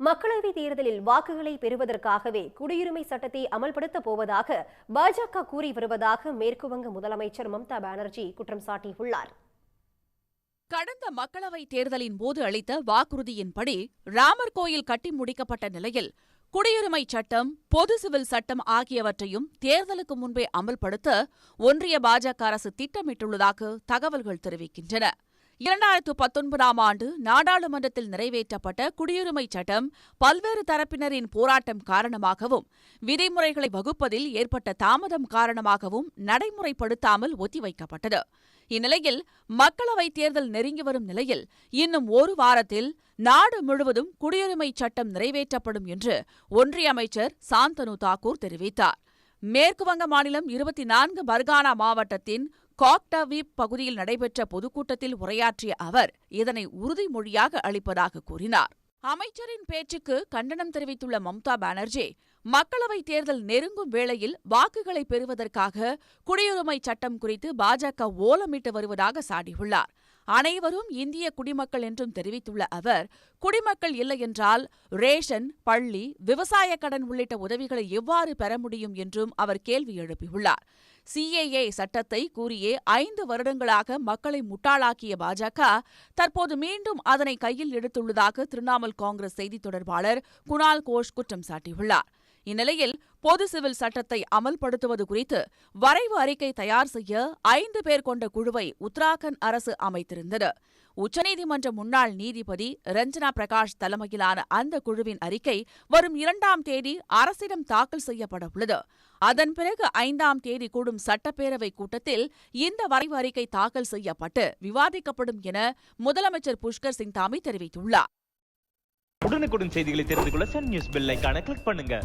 மக்களவைத் தேர்தலில் வாக்குகளை பெறுவதற்காகவே குடியுரிமை சட்டத்தை அமல்படுத்தப் போவதாக பாஜக கூறி வருவதாக மேற்குவங்க முதலமைச்சர் மம்தா பானர்ஜி குற்றம் சாட்டியுள்ளார். கடந்த மக்களவைத் தேர்தலின் போது அளித்த வாக்குறுதியின்படி ராமர் கோயில் கட்டி முடிக்கப்பட்ட நிலையில் குடியுரிமைச் சட்டம் பொது சிவில் சட்டம் ஆகியவற்றையும் தேர்தலுக்கு முன்பே அமல்படுத்த ஒன்றிய பாஜக அரசு திட்டமிட்டுள்ளதாக தகவல்கள் தெரிவிக்கின்றன. இரண்டாயிரத்து பத்தொன்பதாம் ஆண்டு நாடாளுமன்றத்தில் நிறைவேற்றப்பட்ட குடியுரிமை சட்டம் பல்வேறு தரப்பினரின் போராட்டம் காரணமாகவும் விதிமுறைகளை வகுப்பதில் ஏற்பட்ட தாமதம் காரணமாகவும் நடைமுறைப்படுத்தாமல் ஒத்திவைக்கப்பட்டது. இந்நிலையில் மக்களவைத் தேர்தல் நெருங்கி வரும் நிலையில் இன்னும் ஒரு வாரத்தில் நாடு முழுவதும் குடியுரிமைச் சட்டம் நிறைவேற்றப்படும் என்று ஒன்றிய அமைச்சர் சாந்தனு தாக்கூர் தெரிவித்தார். மேற்குவங்க மாநிலம் இருபத்தி நான்கு பர்கானா மாவட்டத்தின் காக்டவீப் பகுதியில் நடைபெற்ற பொதுக்கூட்டத்தில் உரையாற்றிய அவர் இதனை உறுதிமொழியாக அளிப்பதாக கூறினார். அமைச்சரின் பேச்சுக்கு கண்டனம் தெரிவித்துள்ள மம்தா பானர்ஜி மக்களவைத் தேர்தல் நெருங்கும் வேளையில் வாக்குகளை பெறுவதற்காக குடியுரிமை சட்டம் குறித்து பாஜக ஓலமிட்டு வருவதாக சாடியுள்ளார். அனைவரும் இந்திய குடிமக்கள் என்றும் தெரிவித்துள்ள அவர் குடிமக்கள் இல்லையென்றால் ரேஷன் பள்ளி விவசாய கடன் உள்ளிட்ட உதவிகளை எவ்வாறு பெற முடியும் என்றும் அவர் கேள்வி எழுப்பியுள்ளார். சிஏஏ சட்டத்தை கூறியே ஐந்து வருடங்களாக மக்களை முட்டாளாக்கிய பாஜக தற்போது மீண்டும் அதனை கையில் எடுத்துள்ளதாக திரிணாமுல் காங்கிரஸ் செய்தித் தொடர்பாளர் குணால் கோஷ் குற்றம் சாட்டியுள்ளார். இந்நிலையில் பொது சிவில் சட்டத்தை அமல்படுத்துவது குறித்து வரைவு அறிக்கை தயார் செய்ய ஐந்து பேர் கொண்ட குழுவை உத்தராகண்ட் அரசு அமைத்திருந்தது. உச்சநீதிமன்ற முன்னாள் நீதிபதி ரஞ்சனா பிரகாஷ் தலைமையிலான அந்த குழுவின் அறிக்கை வரும் இரண்டாம் தேதி அரசிடம் தாக்கல் செய்யப்பட உள்ளது அதன் பிறகு ஐந்தாம் தேதி கூடும் சட்டப்பேரவை கூட்டத்தில் இந்த வரைவு அறிக்கை தாக்கல் செய்யப்பட்டு விவாதிக்கப்படும் என முதலமைச்சர் புஷ்கர் சிங் தாமி தெரிவித்துள்ளார். உடனுக்குடன் செய்திகளை தெரிந்து கொள்ள சன் நியூஸ் பெல் கிளிக் பண்ணுங்க.